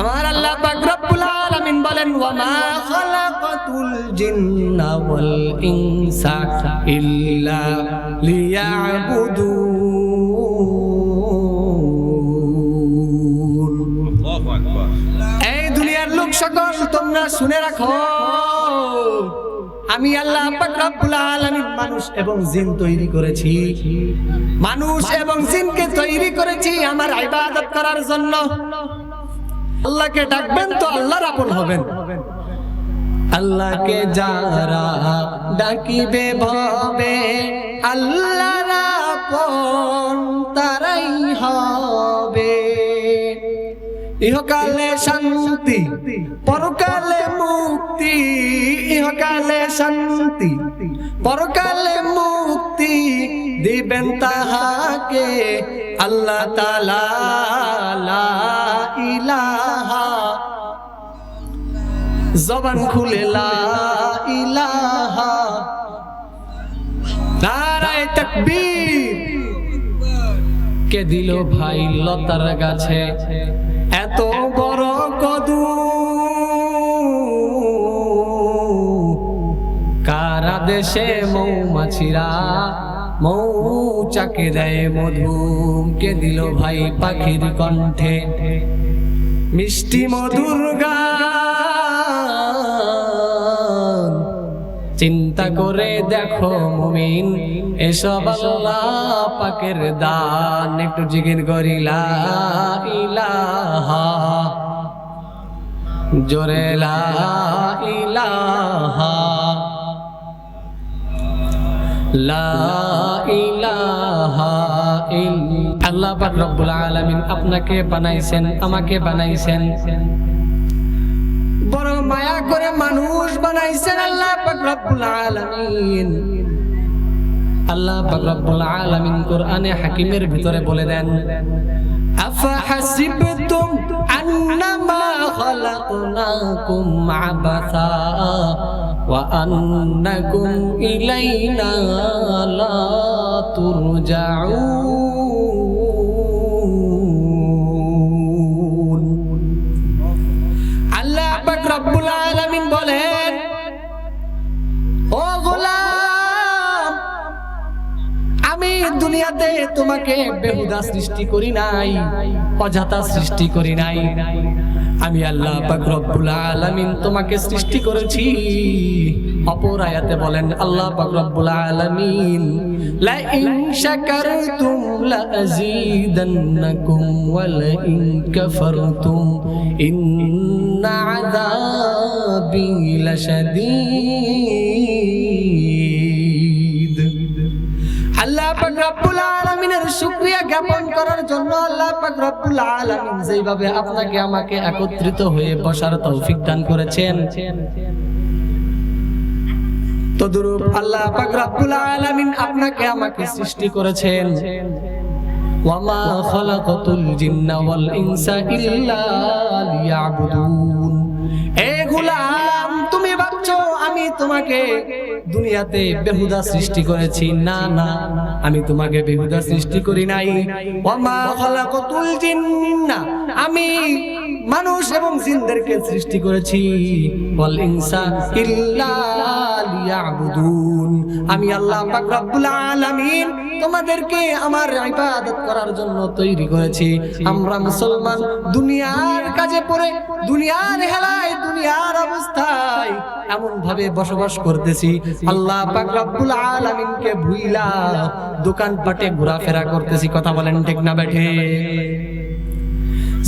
আমার আল্লাহ পাক রব্বুল আলামিন বলেন ওয়া মা খালাকাতুল জিন্না ওয়াল ইনসা ইল্লা লিয়াবুদুন। এই দুনিয়ার লোক সকল তোমরা শুনে রাখো। আমি আল্লাহ পাক রব্বুল আলামিন মানুষ এবং জিন তৈরি করেছি। মানুষ এবং জিনকে তৈরি করেছি আমার ইবাদত করার জন্য। আল্লাহকে ডাকবেন তো আল্লাহর আপন হবেন। আল্লাহকে যারা ডাকিবে ভবে, আল্লাহর আপন তারাই হবে। ইহকালে শান্তি, পরকালে মুক্তি। ইহকালে শান্তি, পরকালে মুক্তি দিবেন তাহাকে। আল্লাহ তাআলা লা ইলাহা জবান খুলে ইলাহা নারায়ে তাকবীর। কে দিল ভাই লতার গাছে এত বড় কদু? কারা দেশে মৌমাছিরা মৌচাকে দেয় মধু কে দিল ভাই পাখির কণ্ঠে? মিষ্টি মধুর গান। চিন্তা করে দেখো মুমিন, এসব আল্লাহ পাকের দান। একটু জিগির করিলা ইলাহা। জোরে লা ইলাহা। আল্লাহ রব্বুল আলামিন আপনাকে বানাইছেন, আমাকে বানাইছেন। বড় মায়া করে মানুষ বানাইছেন আল্লাহ পাক রব্বুল আলামিন। আল্লাহ পাক রব্বুল আলামিন কোরআনে হাকিমের ভিতরে বলে দেন, আফা হাসিবতুম আন্নামা খালাকনাকুম আবাসা ওয়া আন্নাকুম ইলাইনা লা দুনিয়াতে তোমাকে বেহুদা সৃষ্টি করি নাই, অযথা সৃষ্টি করি নাই। আমি আল্লাহ পাক রব্বুল আলামিন তোমাকে সৃষ্টি করেছি। অপর আয়াতে বলেন, আল্লাহ পাক রব্বুল আলামিন লা ইন শাকারতুম লা আযীদান্নাকুম ওয়া লা ইন কাফারতুম, ইন্না আযাবি লাশাদীদ। পাক রব্বুল আলামিন যেভাবে আপনাকে আমাকে একত্রিত হয়ে বসার তৌফিক দান করেছেন। তদরূপ আল্লাহ পাক রব্বুল আলামিন আপনাকে আমাকে সৃষ্টি করেছেন। ওয়ামা খালাকাতুল জিন্না ওয়াল ইনসা ইল্লা লিয়াবুদুন। এ গোলাম, তুমি ভাবছ আমি তোমাকে দুনিয়াতে বেহুদা সৃষ্টি করেছি। না না আমি তোমাকে বেহুদা সৃষ্টি করি নাই। আমি মানুষ এবং জিনদেরকে সৃষ্টি করেছি। ওয়াল ইনসা ইল্লা আমি আল্লাহ পাক রব্বুল আলামিন তোমাদেরকে আমার ইবাদত করার জন্য তৈরি করেছি। আমরা মুসলমান, দুনিয়ার কাজে পড়ে, দুনিয়ার হেলায়, দুনিয়ার অবস্থায় এমন ভাবে বসবাস করতেছি। আল্লাহ পাক রব্বুল আলামিনকে ভুইলা দোকানপাটে ঘোরাফেরা করতেছি। কথা বলেন ঠিক না বেঠে?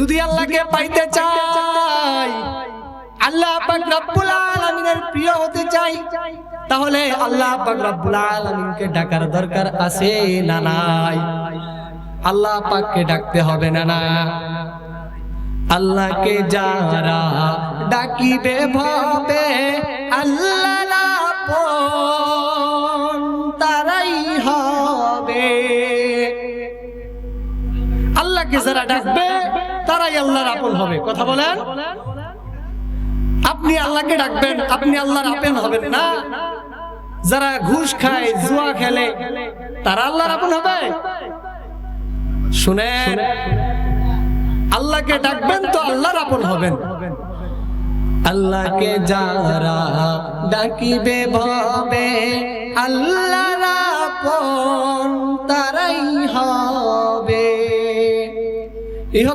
যদি আল্লাহকে পাইতে চাই, আল্লাহ পাক রব্বুল আলামিনের প্রিয় হতে চাই, তাহলে আল্লাহ পাক রব্বুল আলামিনকে ডাকার দরকার আছে না নাই? আল্লাহ পাককে ডাকতে হবে না না? আল্লাহকে যারা ডাকিবে ভাবে, আল্লাহ তারাই হবে। আল্লাহকে যারা ডাকবে তারাই আল্লাহর আপন হবে। কথা বলেন? আপনি আল্লাহকে ডাকবেন, আপনি আল্লাহর আপন হবেন না। যারা ঘুষ খায়, জুয়া খেলে, তারা আল্লাহর আপন হবে। শুনেন, আল্লাহকে ডাকবেন তো আল্লাহর আপন হবেন। আল্লাহকে যারা ডাকিবে ভবে, আল্লাহর আপন তারাই হবে।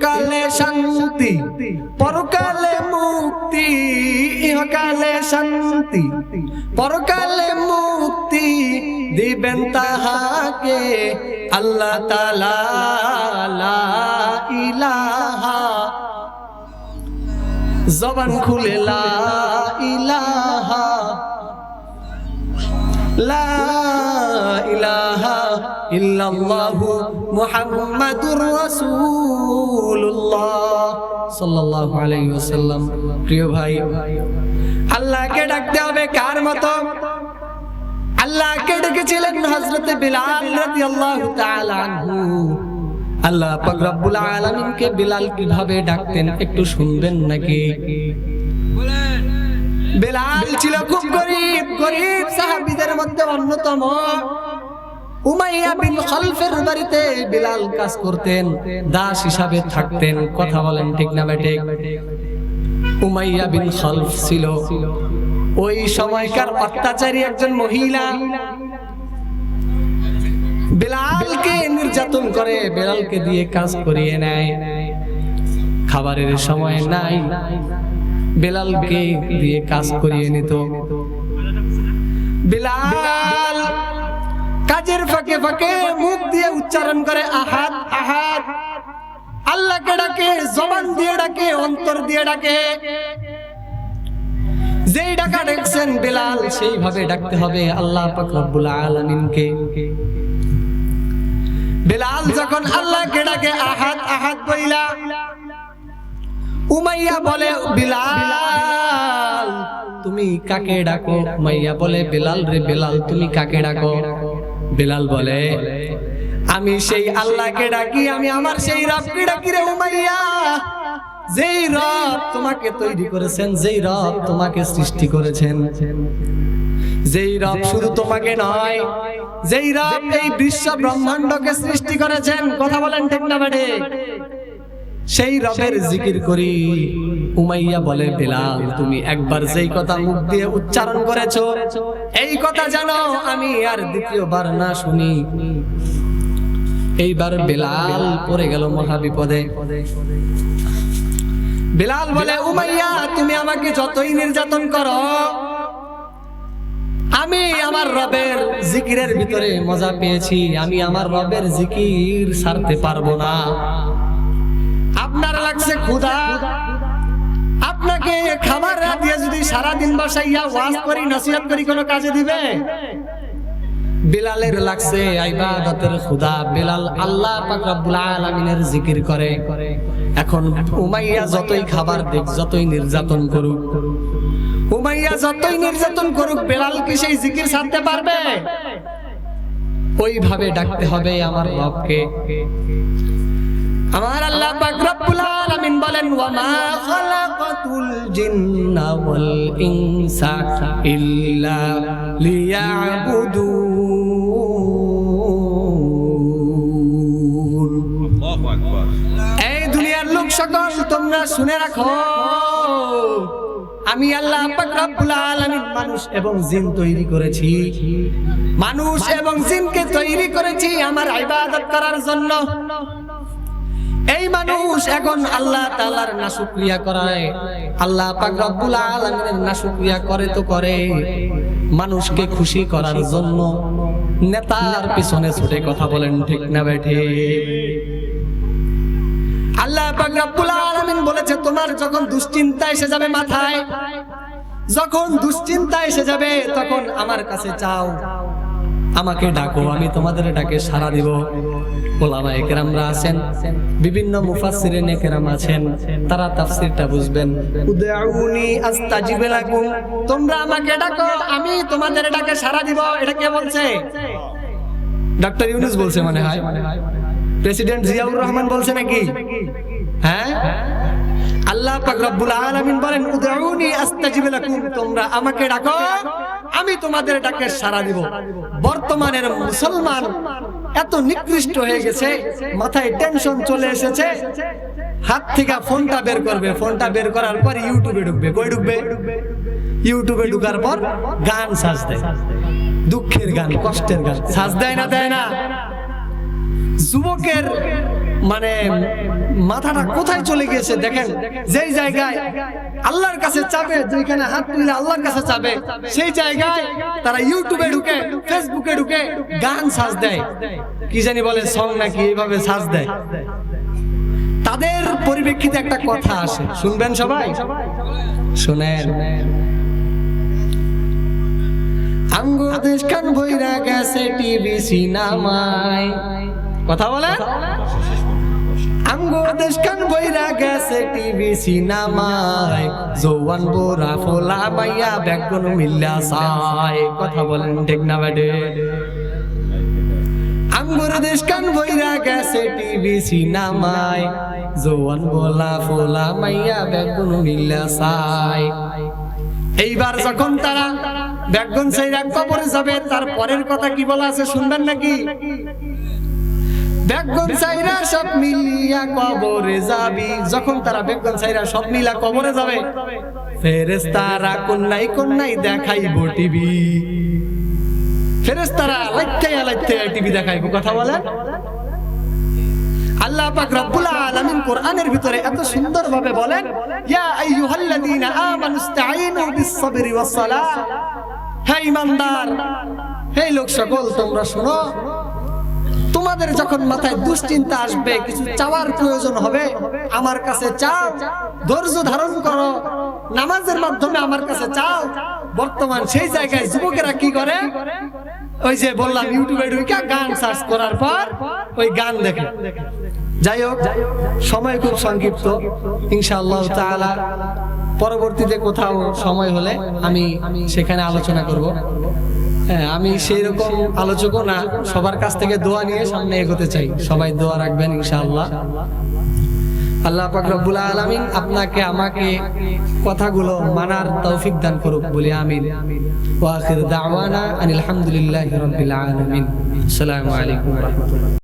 ইহকালে শান্তি, পরকালে মুক্তি, ইহকালে শান্তি। পরকালে মুক্তি দিবেন তাহাকে আল্লাহ তাআলা, লা ইলাহা। জবান খুলে, লা ইলাহা। লা ইলাহা ইল্লাল্লাহু মুহাম্মাদুর রাসূলুল্লাহ। সাল্লাল্লাহু আলাইহি ওয়াসাল্লাম। প্রিয় ভাই, আল্লাহকে ডাকতে হবে কার মতো? আল্লাহকে ডেকেছিলেন হযরতে বিলাল রাদিয়াল্লাহু তাআলা আনহু। আল্লাহ পাক রব্বুল আলামিনকে বিলাল কীভাবে ডাকতেন একটু শুনবেন নাকি? বিলাল ছিল খুব গরিব গরিব সাহাবীদের মধ্যে অন্যতম। উমাইয়া বিন খালফের বাড়িতে বিলাল কাজ করতেন, দাস হিসাবে থাকতেন। কথা বলেন ঠিক না উমাইয়া বিন খালফ ছিল। ওই সময়কার অত্যাচারী একজন মহিলা। নির্যাতন করে, বেলালকে দিয়ে কাজ করিয়ে নেয়। খাবারের সময় নাই। বেলালকে দিয়ে কাজ করিয়ে নিত। বেলাল কাজের ফাঁকে ফাঁকে মুখ দিয়ে উচ্চারণ করে আহাত আহাত আল্লাহকে ডাকে, জবান দিয়ে ডাকে, অন্তর দিয়ে ডাকে। যেই ডাকা ডাকছেন বেলাল, সেইভাবে ডাকতে হবে আল্লাহ পাক রব্বুল আলামিনকে। বেলাল যখন আল্লাহকে ডাকে আহাত আহাত উমাইয়া বলে, বিলাল, তুমি কাকে ডাকো? উমাইয়া বলে, বেলাল রে বেলাল, তুমি কাকে ডাকো? বেলাল বলে আমি সেই আল্লাহকে ডাকি আমি আমার সেই রবকে ডাকি রে উমাইয়া। যেই রব তোমাকে তৈরি করেছেন যেই রব তোমাকে সৃষ্টি করেছেন। যেই রব শুধু তোমাকে নয় যেই রব এই বিশ্ব ব্রহ্মাণ্ডকে সৃষ্টি করেছেন। কথা বলেন ঠিক না বাড়ে। সেই রবের জিকির করি। উমাইয়া বলে বেলাল তুমি একবার যেই কথা মুখ দিয়ে উচ্চারণ করেছ এই কথা জানো আমি আর দ্বিতীয়বার না শুনি। এইবার বেলাল পড়ে গেল মহা বিপদে বেলাল বলে উমাইয়া তুমি আমাকে যতই নির্যাতন করো আমি আমার রবের জিকিরের ভিতরে মজা পেয়েছি। আমি আমার রবের জিকির সারতে পারব না। আপনার লাগছে ক্ষুধা। আপনাকে খাবার দিয়ে যদি সারাদিন বসাইয়া ওয়াজ করি, নসিহত করি, কোনো কাজে দিবে? বেলালের লাগছে ইবাদতের খুদা বেলাল আল্লাহ পাক রব্বুল আলামিনের জিকির করে। এখন উমাইয়া যতই খাবার দেখ যতই নির্যাতন করুক, উমাইয়া যতই নির্যাতন করুক, বেলাল কি সেই জিকির ছাড়তে পারবে? ওইভাবে ডাকতে হবে আমার রবকে। আমার আল্লাহ পাক রব্বুল আলামিন বলেন ওয়া মা খালাকাতুল জিন্না ওয়াল ইনসা ইল্লা লিয়াবুদুন. Akbar. এই দুনিয়ার লোক সকল তোমরা শুনে রাখো আমি আল্লাহ পাক রব্বুল আলামিন মানুষ এবং জিন তৈরি করেছি। মানুষ এবং জিনকে তৈরি করেছি আমার ইবাদত করার জন্য। এই মানুষ এখন আল্লাহ তাআলার নাশুকরিয়া করায়। আল্লাহ পাক রব্বুল আলামিনের নাশুকরিয়া করে তো করে। মানুষকে খুশি করার জন্য নেতার পিছনে ছুটে কথা বলেন, ঠিক না বেঠে আল্লাহ পাক রব্বুল আলামিন বলেছে, তোমার যখন দুশ্চিন্তা এসে যাবে মাথায়, যখন দুশ্চিন্তা এসে যাবে, তখন আমার কাছে চাও আমাকে ডাকো, আমি তোমাদের ডাকে সাড়া দিব। ওলামা একরামরা আছেন বিভিন্ন মুফাসসিরিন একরাম আছেন তারা তাফসীরটা বুঝবেন। উদউনি আস্তাজিব লাকুম। তোমরা আমাকে ডাকো আমি তোমাদের ডাকে সাড়া দিব এটা কে বলছে? ডক্টর ইউনুস বলছে মনে হয়। প্রেসিডেন্ট জিয়াউর রহমান বলছে নাকি? হ্যাঁ? আল্লাহ পাক রব্বুল আলামিন বলেন উদউনি আস্তাজিব লাকুম তোমরা আমাকে ডাকো আমি তোমাদের ডাকে সাড়া দিব। বর্তমানের মুসলমান এত নিকৃষ্ট হয়ে গেছে, মাথায় টেনশন চলে এসেছে। হাত থেকে ফোনটা বের করবে। ফোনটা বের করার পর ইউটিউবে ঢুকবে। কই ঢুকবে? ইউটিউবে ঢুকার পর গান সাজ দেয়। দুঃখের গান, কষ্টের গান। সাজ দেয় না দেয় না। যুবকের মানে মাথাটা কোথায় চলে গিয়েছে দেখেন? যেই জায়গায় আল্লাহর কাছে চাবে যেখানে হাত তুলে আল্লাহর কাছে চাবে, সেই জায়গায় তারা ইউটিউবে ঢুকে ফেসবুকে ঢুকে গান সাজ দেয়। কি জানি বলে সং নাকি এইভাবে সাজ দেয়। তাদের পরিপ্রেক্ষিতে একটা কথা আসে। শুনবেন সবাই? শুনেন। আঙ্গো কান বইরা গেছে টিভি সিনেমায়। কথা বলেন? আঙ্গো দেশ কান বইরা গেছে টিভি সিনেমায়। জৌয়ান বোরা ফোলা বাইয়া বেগুন মিল্লা সায় কথা বলেন ঠিক না বেডে আঙ্গুর দেশ কান বইরা গেছে টিভি সিনেমায়। জোয়ান বলা ফোলা মাইয়া বেগুন মিল্লা সাই এইবার যখন তারা বেগুন সাইরা কবরে যাবে, তার পরের কথা কি বলা আছে শুনবেন নাকি? বেগুন সাইরা সব মিলিয়া কবরে যাবি। যখন তারা বেগুন সাইরা সব মিলা কবরে যাবে ফেরেস্তারা কন্যাই কন্যাই দেখাইব টিভি। ফেরেস্তারা লাইতে লাইতে টিভি দেখাইব, কথা বলেন? আল্লাহ পাক রব্বুল আলামিন কোরআনের ভিতরে এত সুন্দর ভাবে বলেন, ইয়া আইয়ুহাল্লাযীনা আমানুস্তাঈনু বিস-সাবরি ওয়াস-সালাহ। হে ঈমানদার হে লোক সকল তোমরা শোনো তোমাদের যখন মাথায় দুশ্চিন্তা আসবে, কিছু চাওয়ার প্রয়োজন হবে, আমার কাছে চাও, ধৈর্য ধারণ করো, নামাজের মাধ্যমে আমার কাছে চাও। বর্তমান সেই জায়গায় যুবকেরা কি করে? ওই যে বললাম, ইউটিউবে ঢুকে গান সার্চ করার পর ওই গান দেখে। যাই হোক, সময় খুব সংক্ষিপ্ত। ইনশাআল্লাহ তাআলা পরবর্তীতে কোথাও সময় হলে আমি সেখানে আলোচনা করব। হ্যাঁ আমি সেই রকম আলোচকও না। সবার কাছ থেকে দোয়া নিয়ে সামনে এগোতে চাই। সবাই দোয়া রাখবেন ইনশাআল্লাহ। আল্লাহ পাক রব্বুল আলামিন আপনাকে আমাকে কথাগুলো মানার তৌফিক দান করুক। বলি আমিন। ওয়া আখির দাওয়ানা আনিল হামদুলিল্লাহি রাব্বিল আলামিন। আসসালামু আলাইকুম ওয়া রাহমাতুল্লাহ।